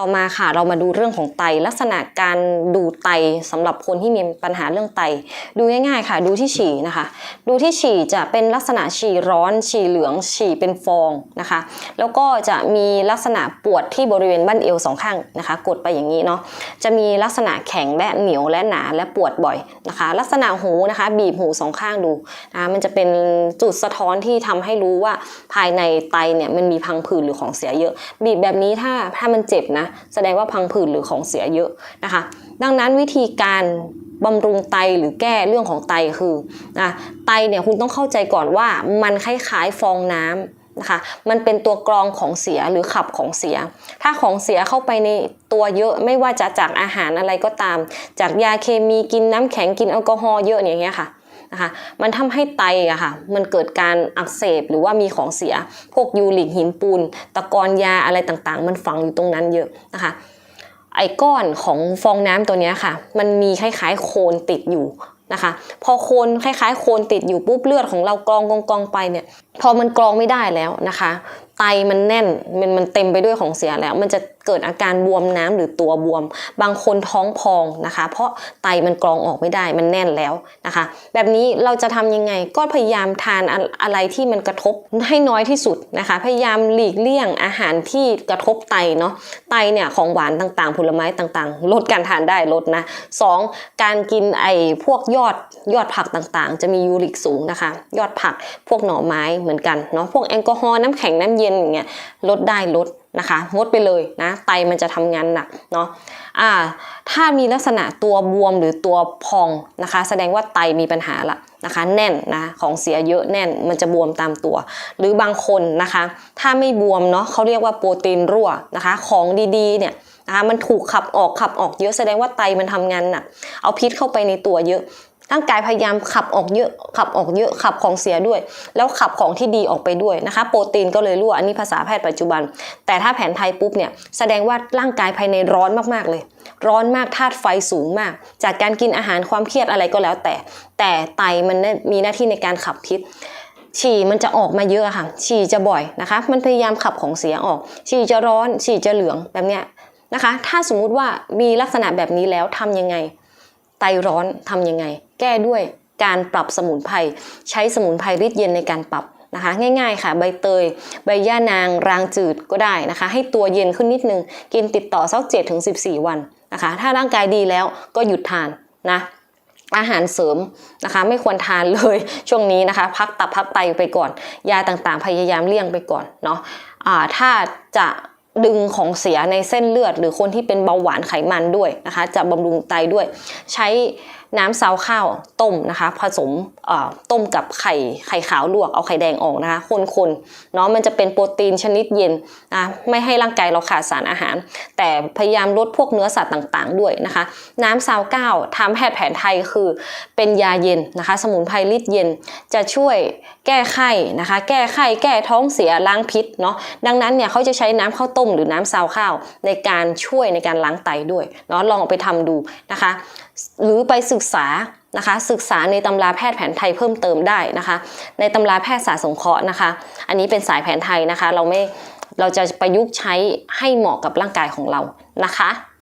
ต่อมาค่ะเรามาดูเรื่องของไตลักษณะการดูไตสำหรับคนที่มีปัญหาเรื่องไต ดูง่ายๆค่ะ ดูที่ฉี่นะคะ ดูที่ฉี่จะเป็นลักษณะฉี่ร้อนฉี่เหลืองฉี่เป็นฟองนะคะ แล้วก็จะมีลักษณะปวดที่บริเวณบั้นเอวสองข้างนะคะ กดไปอย่างนี้เนาะจะมีลักษณะแข็งและเหนียวและหนาและปวดบ่อยนะคะ ลักษณะหูนะคะ บีบหูสองข้างดูนะะมันจะเป็นจุดสะท้อนที่ทำให้รู้ว่าภายในไตเนี่ยมันมีพังผืดหรือของเสียเยอะ บีบแบบนี้ถ้าถ้ามันเจ็บนะแสดงว่าพังผืดหรือของเสียเยอะนะคะ ดังนั้นวิธีการบำรุงไตหรือแก้เรื่องของไตคือนะไตเนี่ยคุณต้องเข้าใจก่อนว่ามันคล้ายๆฟองน้ำนะคะ มันเป็นตัวกรองของเสียหรือขับของเสีย ถ้าของเสียเข้าไปในตัวเยอะไม่ว่าจะจากอาหารอะไรก็ตาม จากยาเคมีกินน้ำแข็งกินแอลกอฮอล์เยอะอย่างเงี้ยค่ะ นะคะ มันทำให้ไตอะค่ะ มันเกิดการอักเสบหรือว่ามีของเสีย พวกยูริกหินปูน ตะกอนยาอะไรต่างๆ มันฝังอยู่ตรงนั้นเยอะนะคะไอ้ก้อนของฟองน้ำตัวนี้ค่ะ มันมีคล้ายๆโคลนติดอยู่นะคะ พอโคลนคล้ายๆ โคลนติดอยู่ปุ๊บเลือดของเรากรองกองกองไปเนี่ย พอมันกรองไม่ได้แล้วนะคะ ไตมันแน่นมันมันเต็มไปด้วยของเสียแล้ว มันจะเกิดอาการบวมน้ำหรือตัวบวม บางคนท้องพองนะคะ เพราะไตมันกรองออกไม่ได้มันแน่นแล้วนะคะ แบบนี้เราจะทำยังไงก็พยายามทานอะไรที่มันกระทบให้น้อยที่สุดนะคะ พยายามหลีกเลี่ยงอาหารที่กระทบไตเนาะไตเนี่ยของหวานต่างๆ ผลไม้ต่างๆ ลดการทานได้ลดนะสองการกินไอ้พวกยอดยอดผักต่างๆ จะมียูริกสูงนะคะ ยอดผักพวกหน่อไม้เหมือนกันเนาะพวกแอลกอฮอล์น้ำแข็งน้ำเย็นอย่างเงี้ยลดได้ลด นะคะงดไปเลยนะไตมันจะทำงานหนักเนาะอ่าถ้ามีลักษณะตัวบวมหรือตัวพองนะคะ แสดงว่าไตมีปัญหาละนะคะแน่นนะของเสียเยอะแน่นมันจะบวมตามตัว หรือบางคนนะคะ ถ้าไม่บวมเนาะเขาเรียกว่าโปรตีนรั่วนะคะของดีๆเนี่ยนะคะมันถูกขับออกขับออกเยอะแสดงว่าไตมันทำงานหนักเอาพิษเข้าไปในตัวเยอะ ร่างกายพยายามขับออกเยอะขับออกเยอะขับของเสียด้วย แล้วขับของที่ดีออกไปด้วยนะคะ โปรตีนก็เลยรั่วอันนี้ภาษาแพทย์ปัจจุบัน แต่ถ้าแผนไทยปุ๊บเนี่ยแสดงว่าร่างกายภายในร้อนมากๆเลย ร้อนมากธาตุไฟสูงมาก จากการกินอาหารความเครียดอะไรก็แล้วแต่ แต่ไตมันมีหน้าที่ในการขับพิษฉี่มันจะออกมาเยอะค่ะ ฉี่จะบ่อยนะคะ มันพยายามขับของเสียออก ฉี่จะร้อน ฉี่จะเหลืองแบบเนี้ยนะคะ ถ้าสมมุติว่ามีลักษณะแบบนี้แล้วทำยังไง ไตร้อนทำยังไง แก้ด้วยการปรับสมุนไพรใช้สมุนไพรริดเย็นในการปรับนะคะง่ายๆค่ะ ใบเตย ใบย่านาง รางจืดก็ได้นะคะ ให้ตัวเย็นขึ้นนิดนึง กินติดต่อสัก7ถึง14 วันนะคะ ถ้าร่างกายดีแล้วก็หยุดทานนะอาหารเสริมนะคะไม่ควรทานเลยช่วงนี้นะคะ พักตับพักไตไปก่อน ยาต่างๆ พยายามเลี่ยงไปก่อนเนาะอ่าถ้าจะ ดึงของเสียในเส้นเลือด หรือคนที่เป็นเบาหวานไขมันด้วยนะคะ จะบำรุงไตด้วย ใช้น้ำซาวข้าวต้มนะคะ ผสมต้มกับไข่ไข่ขาวลวกเอาไข่แดงออกนะคะคนๆเนาะมันจะเป็นโปรตีนชนิดเย็นนะไม่ให้ร่างกายเราขาดสารอาหาร แต่พยายามลดพวกเนื้อสัตว์ต่างๆ ด้วยนะคะ น้ำซาวก้าวทำแพทย์แผนไทยคือเป็นยาเย็นนะคะ สมุนไพรลิดเย็นจะช่วยแก้ไข้นะคะ แก้ไข้แก้ท้องเสียล้างพิษเนาะดังนั้นเนี่ยเขาจะใช้น้ำข้าวต้มหรือน้ำซาวข้าว ในการช่วยในการล้างไตด้วยเนาะลองไปทำดูนะคะ หรือไปศึกษานะคะศึกษาในตำราแพทย์แผนไทยเพิ่มเติมได้นะคะ ในตำราแพทย์ศาสตร์สงเคราะห์นะคะ อันนี้เป็นสายแผนไทยนะคะ เราไม่เราจะประยุกต์ใช้ให้เหมาะกับร่างกายของเรานะคะ